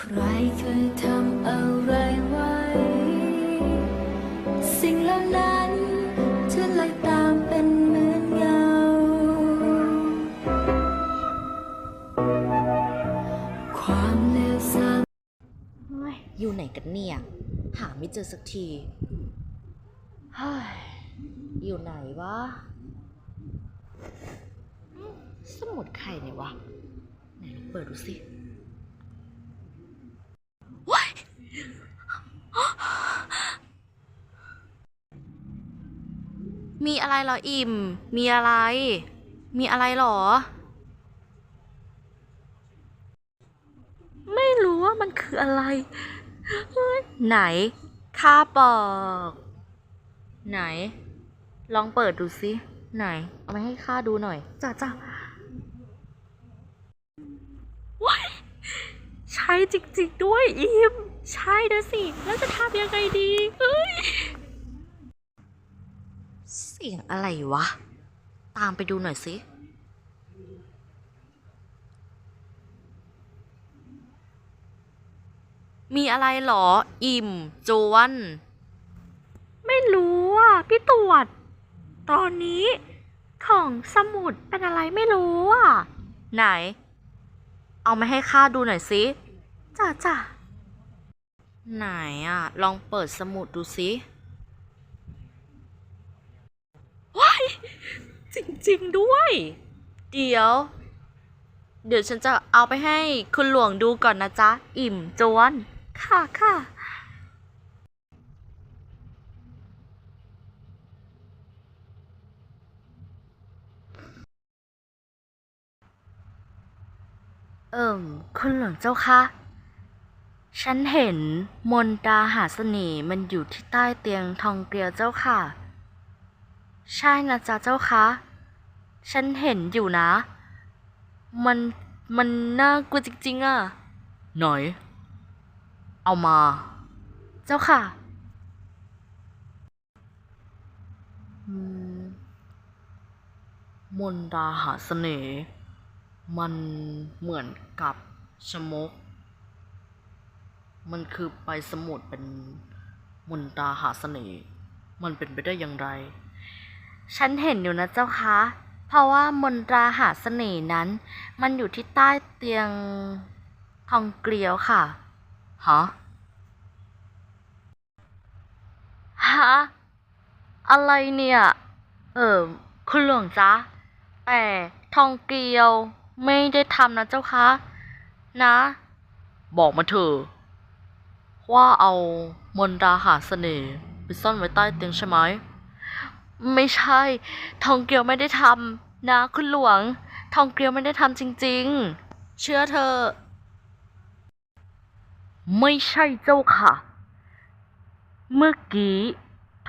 ใครเคยทำอะไรไว้ สิ่งเหล่านั้นจะไหลตามเป็นเหมือนเงา ความเลวทรามอยู่ไหนกันเนี่ย หาไม่เจอสักทีเฮ้ยอยู่ไหนวะ สมุดใครเนี่ยวะ ไหนลองเปิดดูสิว้าย มีอะไรหรออิ่ม มีอะไร มีอะไรหรอ ไม่รู้ว่ามันคืออะไรเฮ้ยไหน ข้าบอก ไหน ลองเปิดดูสิ ไหน เอามาให้ข้าดูหน่อยจ้าจ้าว้ายใช่จริงๆด้วยอิมใช่นะสิ แล้วจะทำยังไงดีเฮ้ย เสียงอะไรวะ ตามไปดูหน่อยสิมีอะไรเหรอ อิ่มจวน ไม่รู้อะ พี่ตรวจ ตอนนี้ของสมุดเป็นอะไรไม่รู้อะ ไหน เอามาให้ข้าดูหน่อยสิจ้าจ้าไหนอะ ลองเปิดสมุดดูสิว้าย จริงๆด้วย เดี๋ยว เดี๋ยวฉันจะเอาไปให้คุณหลวงดูก่อนนะจ๊ะ อิ่มจวน ค่ะค่ะเอิ่มคุณหลวงเจ้าคะฉันเห็นมนตาหาเสน่ห์มันอยู่ที่ใต้เตียงทองเกลียวเจ้าค่ะ ใช่นะจ๊ะเจ้าคะ ฉันเห็นอยู่นะ มันมันน่ากลัวจริงๆอะหน่อย เอามา เจ้าค่ะอืมมนตราหาเสน่ห์มันเหมือนกับชมก มันคือไปสมุดเป็นมนตราหาเสน่ห์มันเป็นไปได้อย่างไร ฉันเห็นอยู่นะเจ้าคะ เพราะว่ามนตราหาเสน่ห์นั้น มันอยู่ที่ใต้เตียงทองเกลียวค่ะฮะฮะอะไรเนี่ย เออคุณหลวงจ๊ะแต่ทองเกลียวไม่ได้ทำนะเจ้าคะ นะ บอกมาเถอะว่าเอามนตราหาเสน่ห์ไปซ่อนไว้ใต้เตียงใช่ไหม ไม่ใช่ ทองเกลียวไม่ได้ทำนะคุณหลวง ทองเกลียวไม่ได้ทำจริง ๆ เชื่อเธอ ไม่ใช่เจ้าค่ะ เมื่อกี้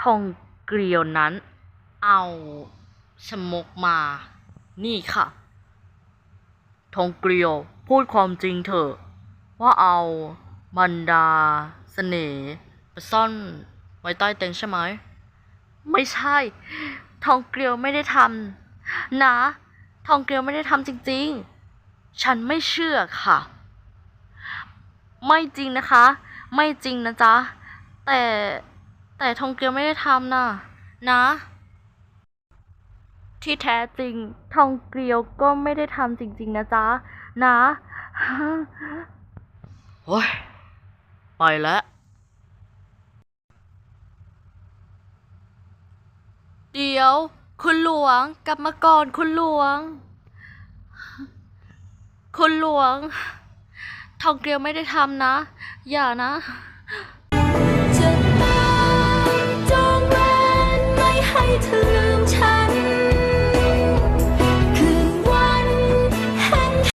ทองเกลียวนั้น เอาชมกมา นี่ค่ะ ทองเกลียวพูดความจริงเถอะ ว่าเอาบรรดาเสน่ห์ไปซ่อนไว้ใต้เตียงใช่ไหม ไม่ใช่ ทองเกลียวไม่ได้ทำนะ ทองเกลียวไม่ได้ทำจริง ๆ ฉันไม่เชื่อค่ะ ไม่จริงนะคะ ไม่จริงนะจ๊ะ แต่แต่ทองเกลียวไม่ได้ทำนะนะ ที่แท้จริง ทองเกลียวก็ไม่ได้ทำจริง ๆ นะจ๊ะ นะโอ้ยไปแล้ว ดี๋ยว คุณหลวงกลับมาก่อนคุณหลวง คุณหลวง ทองเกลียวไม่ได้ทำนะ อย่านะ